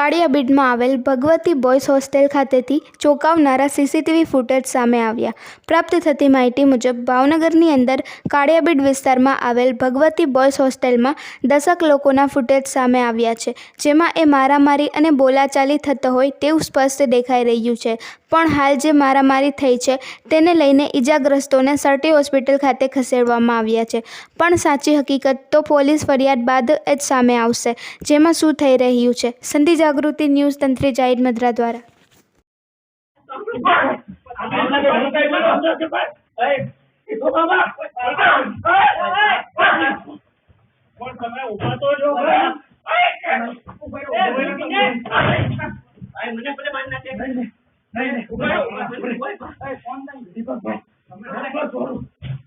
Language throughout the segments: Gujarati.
કાળિયાબીડમાં આવેલ ભગવતી બોયઝ હોસ્ટેલ ખાતેથી ચોંકાવનારા સીસીટીવી ફૂટેજ સામે આવ્યા. પ્રાપ્ત થતી માહિતી મુજબ, ભાવનગરની અંદર કાળિયાબીડ વિસ્તારમાં આવેલ ભગવતી બોયઝ હોસ્ટેલમાં દસક લોકોના ફૂટેજ સામે આવ્યા છે, જેમાં એ મારામારી અને બોલાચાલી થતો હોય તેવું સ્પષ્ટ દેખાઈ રહ્યું છે. પણ હાલ જે મારામારી થઈ છે, તેને લઈને ઈજાગ્રસ્તોને સરટી હોસ્પિટલ ખાતે ખસેડવામાં આવ્યા છે. પણ સાચી હકીકત તો પોલીસ ફરિયાદ બાદ જ સામે આવશે, જેમાં શું થઈ રહ્યું છે, સંધિ જાગૃતિ ન્યૂઝ તંત્રી જાહિદ મદ્રા દ્વારા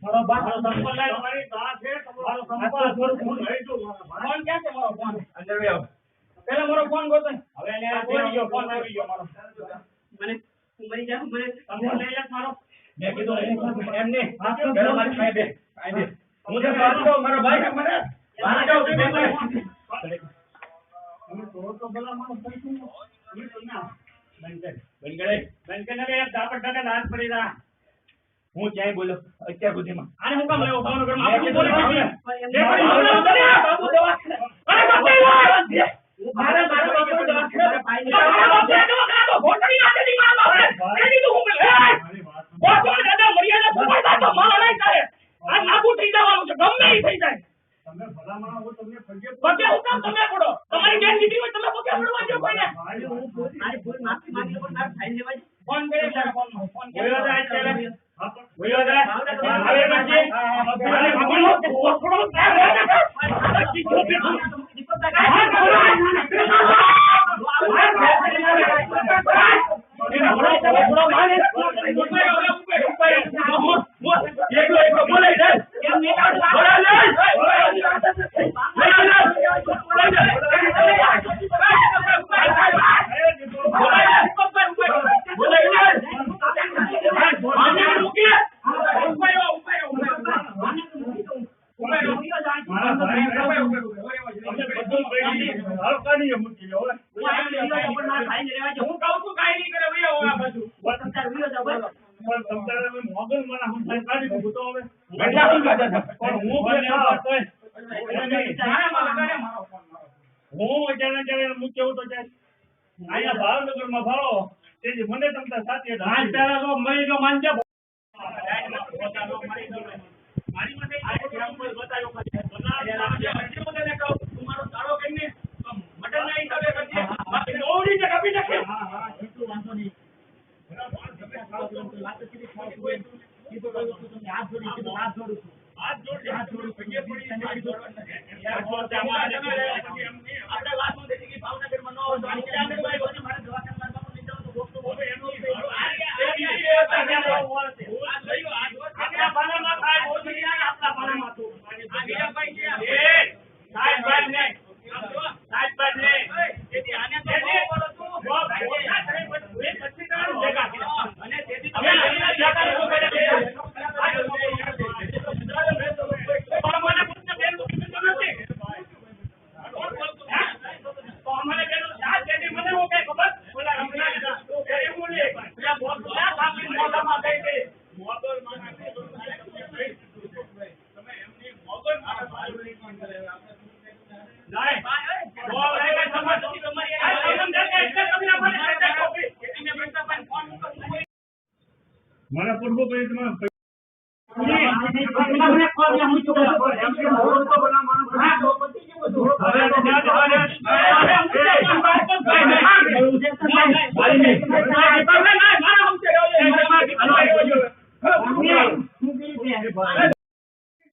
મારો બાપ પેલા મારો ફોન ગોતો હવે એને આ ચોરી ગયો ફોન આવી ગયો મારો. મને મરી જા મને તમને લઈ લે મારો. મેં કીધું એને એમ નહીં. પેલો મારી પાસે બે. પાસે બે. હું તો કહું, મારો ભાઈ મને મારા જાવ તમે તો તો પેલા મારો પૈસું તો ના. એક હાથ પડી રહ્યા હું ક્યાંય બોલો અત્યાર સુધીમાં. આને હું કામ લેવો? ભાવનગરમાં આપણું બોલી નાખ્યું બાબુ દવાખાને. અરે બાપુ દવાખાને. મારે મારા બાપુ દવાખાને. મારા બાપે દવાખાને તો ભોસડી નાખી મારા બાપે. એને કીધું હું બોલે. બોસ બોલે દાદા જાય મારો નહીં થાય. આ નાબૂદ થઈ જવાનું છે ગમે એ થઈ જાય. તમે ભલા માણસ હો, તમને ફરજિયાત પગે કામ તમે પડો તમારી બેન દીકરી હોય તમે પગે પડવા દો કોઈને. ફોન કરે છે ફોન ફોન કરે છે બોલ્યો જાય. હવે પછી મારે ભગવાનનો થોડો એકલો એકલો બોલાય જાય મારા ભાઈ તમને બધું કહી દીધું. મૂકી લો, હું કહું છું કાંઈ નહીં કરે ભાઈ આ બધું મોગલ મને કાઢી તો હવે. એટલા શું કરતા હતા? પણ હું બે ના તોય. હું અત્યારે અત્યારે મૂક્યો હતો ત્યારે. અહીંયા ભાવનગરમાં ફરો તેથી મને તમતા સાથે આજ પહેલા તો મરી ગયો માનજે મારી પાસે આ એક્ઝામ્પલ બતાવ્યો હાથ જોડજે, હાથ જોડું. છું હાથ જોડવાના. યાર, બોલ, ત્યાં આપણે વાત નહોતી થઈ કે ભાવનગરમાં ન હોય તો આની ક્યાં આગળ ભાઈ બધી મારે દવાખાનામાં લાવવાનું લઈ જવાનું, ડોક્ટર બોલે એનું જ થઈ ગયું. આ બીજી બે હતા ત્યાં તો આ થયું, આ જોત આપણા પાલામાં થાય, બહુ થઈ જાય આપણા પાલામાં તો. આ વીરાભાઈ છે. એ, સાહેબ ભાઈ નહીં. આમ જો, સાહેબ ભાઈ નહીં. તેથી આને તો બહુ બોલો તું. બહુ બોલના થાય, પણ એ પછી તારું ભેગા થયા. અને તેથી તમે લઈને જતા રહો બેટા બે. પણ મને પૂછને બેન તું કીધું નથી. કોણ બોલતું? હે? તો અમારે બેનો સાથ દેતી મને હું કઈ ખબર? ઓલા રમનાર હતા. એ એવું નહીં. પેલા બોલ બોલ્યા, બાપની મોઢામાં ગઈ હતી. મોગલમાં નાખી દો. તમે એમની મોગલમાં ભાઈ કોણ કરે? નહીં. બોલ, એ કઈ સમજ નથી તમારી. આ સમજ છે એટલે તમને મને કહેતા કોપી. એટલે મેં બેટા ભાઈને ફોન મૂક્યો. હું કોઈ મને પૂર્વ પરિચયમાં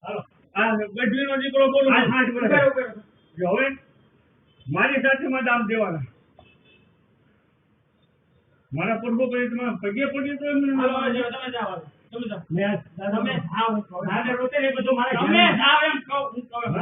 હાલો. આ ગઢવીનો દીકરો બોલું હવે મારી સાથે મત દામ દેવાના મારા પૂર્વ પરિચયમાં પગે પડી તો એમને તમે જાઓ. તમે જાઓ. મેં તમે જાઓ. નાને રોતે ને બધું મારે તમે જાઓ એમ કહું હું કહું.